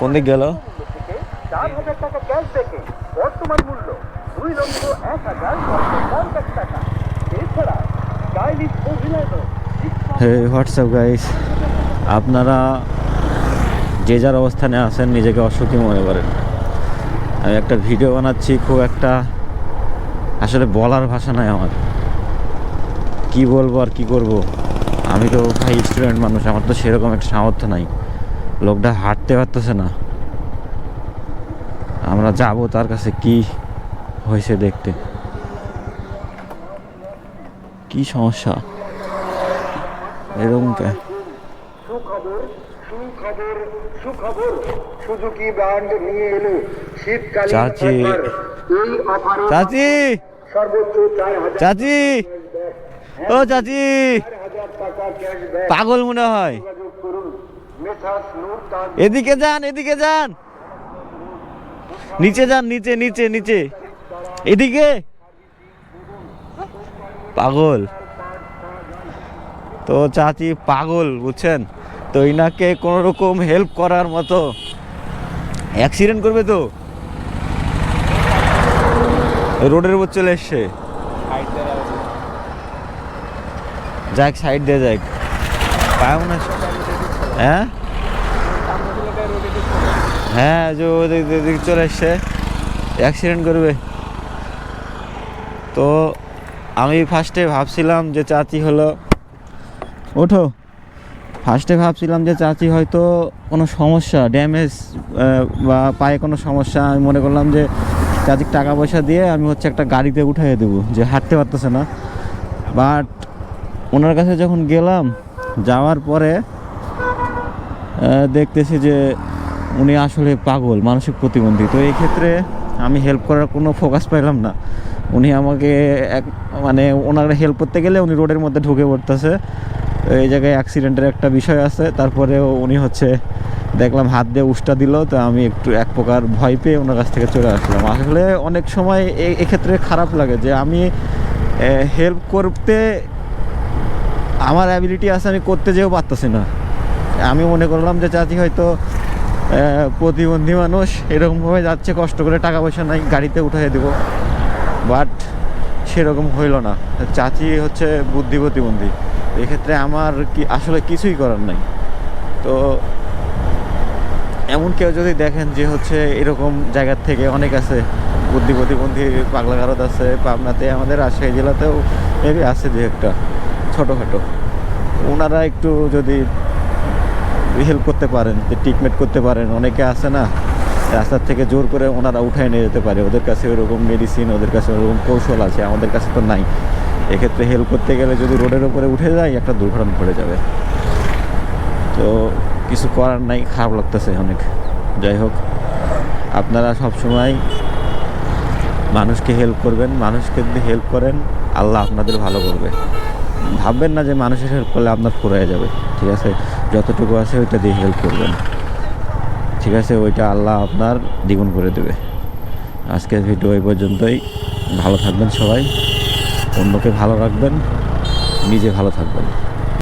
কোন দিক গেল? চার হাজার টাকা ক্যাশ দেখে বর্তমান মূল্য দুই লক্ষ এক হাজার পঞ্চাশ টাকা এছাড়া স্টাইলিশ অভিনয় হে হোয়াটসঅ্যাপ গাইস আপনারা যে যার অবস্থানে আছেন নিজেকে অসুখী মনে করেন। আমি একটা ভিডিও বানাচ্ছি খুব একটা আসলে বলার ভাষা নাই আমার। কি বলব আর কি করব? আমি তো ভাই স্টুডেন্ট মানুষ আমার তো সেরকম একটা সামর্থ্য নাই। লোকটা হাঁটতে পারতেছে না। আমরা যাব তার কাছে কি হয়েছে দেখতে। কি সমস্যা? এরকম কে? সুখবর সুখবর সুখবর। সুজুকি ব্র্যান্ড নিয়ে এলো শীতকালীন চাচি। এই অফারে চাচি! সর্বোচ্চ চাচি! ও চাচি! পাগল মনে হয়। এদিকে যান এদিকে যান। নিচে যান, নিচে নিচে নিচে। এদিকে। পাগল। তো চাচি পাগল, বুঝছেন? তো ইনাকে কোনো রকম হেল্প করার মতো অ্যাক্সিডেন্ট করবে তো? রোডের উপর চলে এসছে। যাক সাইড দিয়ে যাক। পায় মনে হয়- হ্যাঁ যে ওদিক চলে এসছে অ্যাক্সিডেন্ট করবে। তো আমি ফার্স্টে ভাবছিলাম যে চাচি হলো। ওঠো। ফার্স্টে ভাবছিলাম যে চাচি হয়তো কোনো সমস্যা ড্যামেজ বা পায়ে কোনো সমস্যা। আমি মনে করলাম যে চাচির টাকা পয়সা দিয়ে আমি হচ্ছে একটা গাড়িতে উঠাইয়ে দেবো। যে হাঁটতে পারতেছে না। বাট ওনার কাছে যখন গেলাম, যাওয়ার পরে দেখতেছি যে উনি আসলে পাগল, মানসিক প্রতিবন্ধী। তো এই ক্ষেত্রে আমি হেল্প করার কোনো ফোকাস পাইলাম না। উনি আমাকে এক মানে ওনার হেল্প করতে গেলে উনি রোডের মধ্যে ঢুকে পড়তেছে। এই জায়গায় অ্যাক্সিডেন্টের একটা বিষয় আছে, তারপরেও উনি হচ্ছে দেখলাম হাত দিয়ে উষ্টা দিল, তো আমি একটু এক প্রকার ভয় পেয়ে ওনার কাছ থেকে চলে আসলাম। আসলে অনেক সময় এক্ষেত্রে খারাপ লাগে যে আমি হেল্প করতে, আমার অ্যাবিলিটি আছে আমি করতে যেও পারতেছি না। আমি মনে করলাম যে চাচি হয়তো প্রতিবন্ধী মানুষ, এরকমভাবে যাচ্ছে, কষ্ট করে টাকা পয়সা নাই, গাড়িতে উঠাই দেবো। বাট সেরকম হইল না। চাচি হচ্ছে বুদ্ধি প্রতিবন্ধী। এক্ষেত্রে আমার কি, আসলে কিছুই করার নাই। তো এমন কেউ যদি দেখেন যে হচ্ছে এরকম জায়গার থেকে অনেক আছে, বুদ্ধি প্রতিবন্ধী, পাগলা গারদ আছে, পাবনাতে, আমাদের রাজশাহী জেলাতেও মেবি আছে যে একটা, ছোটোখাটো। ওনারা একটু যদি হেল্প করতে পারেন যে ট্রিটমেন্ট করতে পারেন। অনেকে আছে না, রাস্তার থেকে জোর করে ওনারা উঠায় নিয়ে যেতে পারে। ওদের কাছে ওরকম মেডিসিন ওদের কাছে ওরকম কৌশল আছে, আমাদের কাছে তো নাই। এক্ষেত্রে হেল্প করতে গেলে যদি রোডের উপরে উঠে যায়, একটা দুর্ঘটনা ঘটে যাবে। তো কিছু করার নাই, খারাপ লাগতেছে অনেক। যাই হোক, আপনারা সব সময় মানুষকে হেল্প করবেন, মানুষকে যদি হেল্প করেন, আল্লাহ আপনাদের ভালো করবে। ভাববেন না যে মানুষের হেল্প করলে আপনার ফুরাই যাবে, ঠিক আছে? যতটুকু আছে ওইটা দিয়ে হেল্প করবেন। ঠিক আছে? ওইটা আল্লাহ আপনার দ্বিগুণ করে দেবে। আজকের ভিডিও এই পর্যন্তই। ভালো থাকবেন সবাই। অন্যকে ভালো রাখবেন। নিজে ভালো থাকবেন।